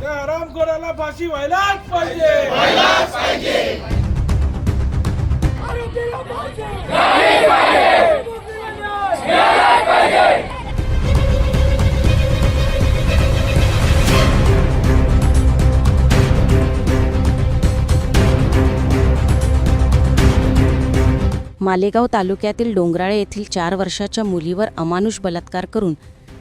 त्या हरामखोराला फाशी व्हायलाच पाहिजे. मालेगाव तालुक्यातील डोंगराळे येथील चार वर्षाच्या मुलीवर अमानुष बलात्कार करून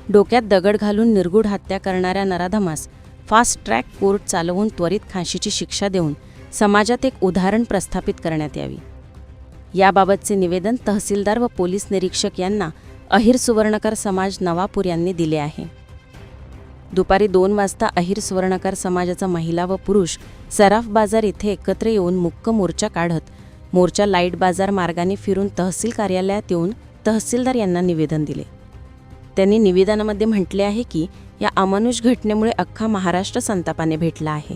डोक्यात दगड घालून निर्गुढ हत्या करणाऱ्या नराधमास फास्ट ट्रॅक कोर्ट चालवून त्वरित फाशीची शिक्षा देऊन समाजात एक उदाहरण प्रस्थापित करण्यात यावी. याबाबतचे निवेदन तहसीलदार व पोलीस निरीक्षक यांना अहिर सुवर्णकर समाज नवापूर यांनी दिले आहे. दुपारी दोन वाजता अहिर सुवर्णकर समाजाचा महिला व पुरुष सराफ बाजार इथे एकत्र येऊन मुक्क मोर्चा काढत मोर्चा लाइट बाजार मार्गाने फिरून तहसील कार्यालयात येऊन तहसीलदार यांना निवेदन दिले. त्यांनी निवेदनामध्ये म्हटले आहे की या अमानुष घटनेमुळे अख्खा महाराष्ट्र संतापाने भेटला आहे.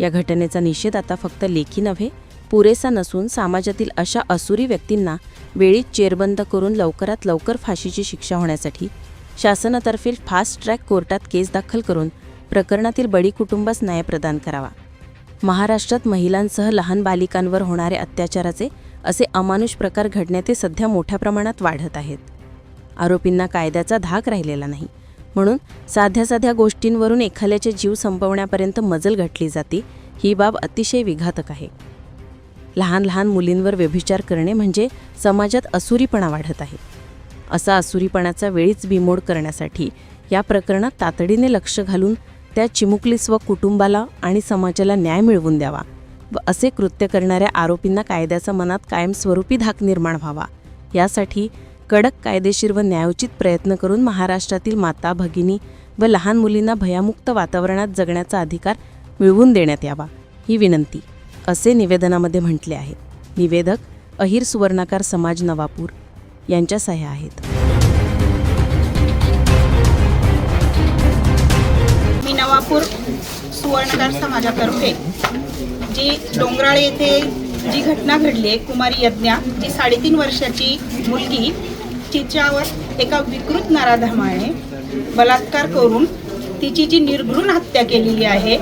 या घटनेचा निषेध आता फक्त लेखी नव्हे पुरेसा नसून समाजातील अशा असुरी व्यक्तींना वेळीच चेरबंद करून लवकरात लवकर फाशीची शिक्षा होण्यासाठी शासनातर्फे फास्ट ट्रॅक कोर्टात केस दाखल करून प्रकरणातील बळी कुटुंबास न्याय प्रदान करावा. महाराष्ट्रात महिलांसह लहान बालिकांवर होणारे अत्याचाराचे असे अमानुष प्रकार घडण्याचे सध्या मोठ्या प्रमाणात वाढत आहेत. आरोपींना कायद्याचा धाक राहिलेला नाही. म्हणून साध्या साध्या गोष्टींवरून एखाद्याचे जीव संपवण्यापर्यंत मजल घटली जाते ही बाब अतिशय विघातक आहे. लहान लहान मुलींवर व्यभिचार करणे म्हणजे समाजात असुरीपणा वाढत आहे. असा असुरीपणाचा वेळीच बिमोड करण्यासाठी या प्रकरणात तातडीने लक्ष घालून त्या चिमुकलीस व कुटुंबाला आणि समाजाला न्याय मिळवून द्यावा व असे कृत्य करणाऱ्या आरोपींना कायद्याचा मनात कायमस्वरूपी धाक निर्माण व्हावा. यासाठी कडक कायदेशीर व न्यायोचित प्रयत्न करून महाराष्ट्रातील माता भगिनी व लहान मुलींना भयामुक्त वातावरणात जगण्याचा अधिकार मिळवून देण्यात यावा ही विनंती असे निवेदनामध्ये म्हटले आहे. निवेदक अहिर सुवर्णाकार समाज नवापूर यांच्या सह्या आहेत. सुवर्णकार समाजातर्फे जी डोंगराळे येथे जी घटना घडली आहे कुमारी यज्ञा जी साडेतीन वर्षाची मुलगी तिच्यावर एका विकृत नाराधमाने बलात्कार करून तिची जी निर्घृण हत्या केलेली आहे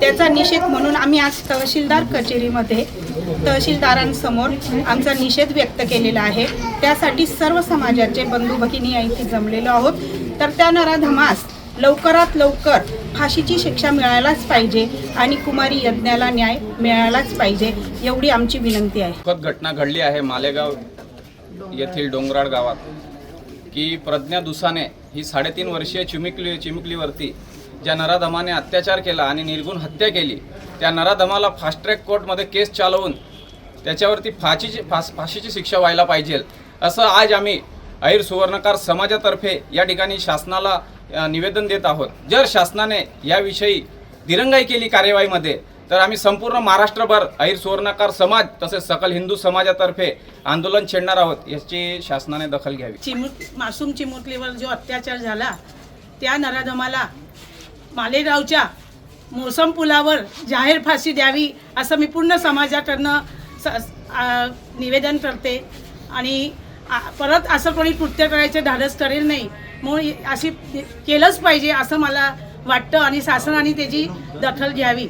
त्याचा निषेध म्हणून आम्ही आज तहसीलदार कचेरीमध्ये तहसीलदारांसमोर आमचा निषेध व्यक्त केलेला आहे. त्यासाठी सर्व समाजाचे बंधू भगिनी या इथे जमलेलो आहोत. तर त्या नराधमास लवकरात लवकर फाशीची शिक्षा मिळायलाच पाहिजे आणि कुमारी यज्ञाला न्याय मिळायलाच पाहिजे एवढी आमची विनंती आहे. दुःखद घटना घडली आहे मालेगाव येथील डोंगराळ गावात की प्रज्ञा दुसाने ही साडेतीन वर्षीय चिमुकली चिमुकलीवरती ज्या नराधमाने अत्याचार केला आणि निर्गुण हत्या केली त्या नराधमाला फास्ट ट्रॅक कोर्टमध्ये केस चालवून त्याच्यावरती फाशीची फास फाशीची शिक्षा व्हायला पाहिजे. असं आज आम्ही अहिर सुवर्णकार समाजातर्फे या ठिकाणी शासनाला निवेदन देत आहोत. जर शासनाने याविषयी दिरंगाई केली कार्यवाहीमध्ये तर आम्ही संपूर्ण महाराष्ट्रभर अहिर सुवर्णकार समाज तसेच सकल हिंदू समाजातर्फे आंदोलन छेडणार आहोत याची शासनाने दखल घ्यावी. चिमुट मासूम चिमुटलीवर जो अत्याचार झाला त्या नराधमाला मालेगावच्या मोसम पुलावर जाहीर फाशी द्यावी असं मी पूर्ण समाजाकडनं स निवेदन करते. आणि परत असं कोणी कृत्य करायचे धाडस करेल नाही. म्हणून अशी केलंच पाहिजे असं मला वाटतं आणि शासनाने त्याची दखल घ्यावी.